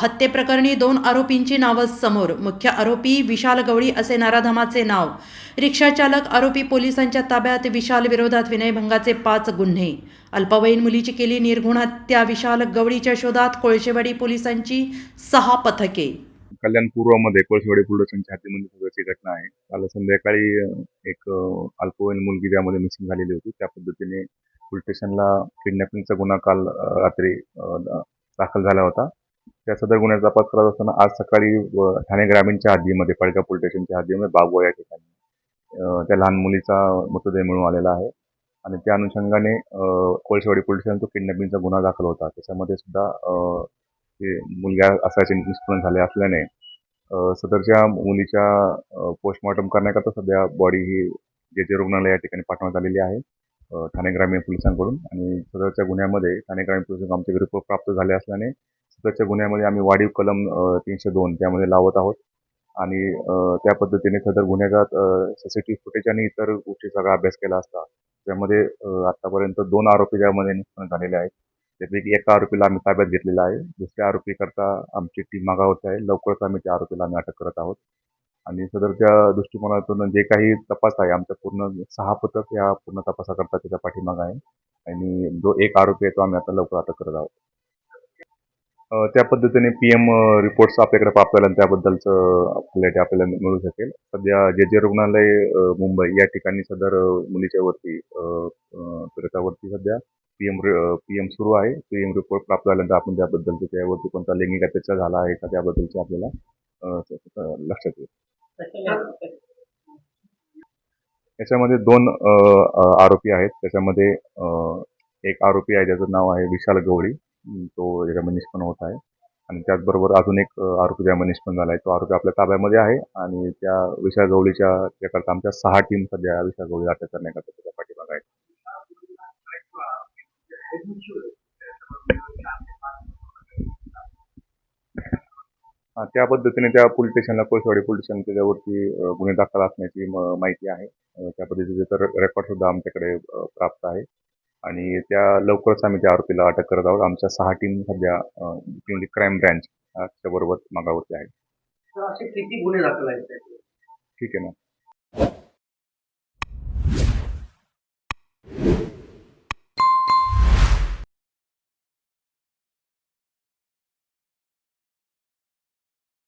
हत्येप्रकरणी दोन आरोपींची नावं समोर. मुख्य आरोपी विशाल गवळी असे नराधमाचे नाव. रिक्षाचालक आरोपी पोलिसांच्या ताब्यात विशाल विरोधात विनयभंगाचे पाच गुन्हे. अल्पवयीन मुलीची केली निर्गुण हत्या विशाल गवळीच्या शोधात कोळशेवाडी पोलिसांची सहा पथके. कल्याण पूर्वमध्ये कोळशेवाडी पोलिसांच्या हद्दीमध्ये घटना आहे. काल संध्याकाळी एक अल्पवयीन मुलगी ज्यामध्ये मिसिंग झालेली होती त्या पद्धतीने पोलीस स्टेशनला किडनॅपिंगचा गुन्हा काल रात्री दाखल झाला होता. त्या सदर गुन्ह्याचा तपास करत असताना आज सकाळी व- ठाणे ग्रामीणच्या हद्दीमध्ये पडका पोलीस स्टेशनच्या हद्दीमध्ये बागवा या ठिकाणी त्या लहान मुलीचा मृतदेह मिळून आलेला आहे. आणि त्या अनुषंगाने कोळशेवाडी पोलीस स्टेशन तो किडनॅपिंगचा गुन्हा दाखल होता. त्याच्यामध्ये सुद्धा ते मुलगा असायचे निष्पन्न झाले असल्याने सदरच्या मुलीच्या पोस्टमॉर्टम करण्याकरता सध्या बॉडी ही जे जे रुग्णालय या ठिकाणी पाठवण्यात आलेली आहे ठाणे ग्रामीण पोलिसांकडून. आणि सदरच्या गुन्ह्यामध्ये ठाणे ग्रामीण पोलिसांकडून आमचे रिपोर्ट प्राप्त झाले असल्याने सदरच्या गुन्ह्यामध्ये आम्ही वाढीव कलम तीनशे दोन त्यामध्ये लावत आहोत. आणि त्या पद्धतीने सदर गुन्हेगार सीसीटीव्ही फुटेज आणि इतर गोष्टी सगळा अभ्यास केला असता. त्यामध्ये आतापर्यंत दोन आरोपी त्यामध्ये निष्पन्न झालेले आहेत. त्यापैकी एका आरोपीला आम्ही ताब्यात घेतलेला आहे. दुसऱ्या आरोपीकरता आमची टीम मागावरती आहे. लवकरच आम्ही त्या आरोपीला आम्ही अटक करत आहोत. आणि सदरच्या दृष्टिकोनातून जे काही तपास आहे आमचा पूर्ण सहा पथक या पूर्ण तपासाकरता त्याच्या पाठीमाग आहे. आणि जो एक आरोपी आहे तो आम्ही आता लवकर अटक करत आहोत. त्या पद्धतीने पी एम रिपोर्ट्स आपल्याकडे प्राप्त त्याबद्दलचं आपल्याला आपल्याला मिळू शकेल. सध्या जे जे रुग्णालय मुंबई या ठिकाणी सदर मुलीच्या वरती अ, सध्या पी एम पी एम सुरू आहे. पी एम रिपोर्ट प्राप्त झाल्यानंतर आपण त्याबद्दलचं त्यावरती कोणता लैंगिक अत्याचार झाला आहे का त्याबद्दलचं आपल्याला लक्षात येईल. याच्यामध्ये दोन आरोपी आहेत. त्याच्यामध्ये एक आरोपी आहे ज्याचं नाव आहे विशाल गवळी. तो याच्यामध्ये निष्पन्न होत आहे. आणि त्याचबरोबर अजून एक आरोपी त्यामध्ये निष्पन्न झाला आहे. तो आरोपी आपल्या ताब्यामध्ये आहे आणि त्या विशाल गवळीच्या त्याकरता आमच्या सहा टीम सध्या विशाल गवळी अटक करण्याकरता त्याच्या पाठीमागे आहेत. त्या पद्धतीने त्या पोलीस स्टेशनला कोळशेवाडी पोलीस स्टेशन त्याच्यावरती गुन्हे दाखल असण्याची म- माहिती आहे. त्या पद्धतीचे तर रेकॉर्ड सुद्धा आमच्याकडे प्राप्त आहे. आणि त्या लवकरच आम्ही त्या आरोपीला अटक करत आहोत आमच्या सहा टीम सध्या क्राईम ब्रँच बरोबर मागावरती आहे? ठीक आहे ना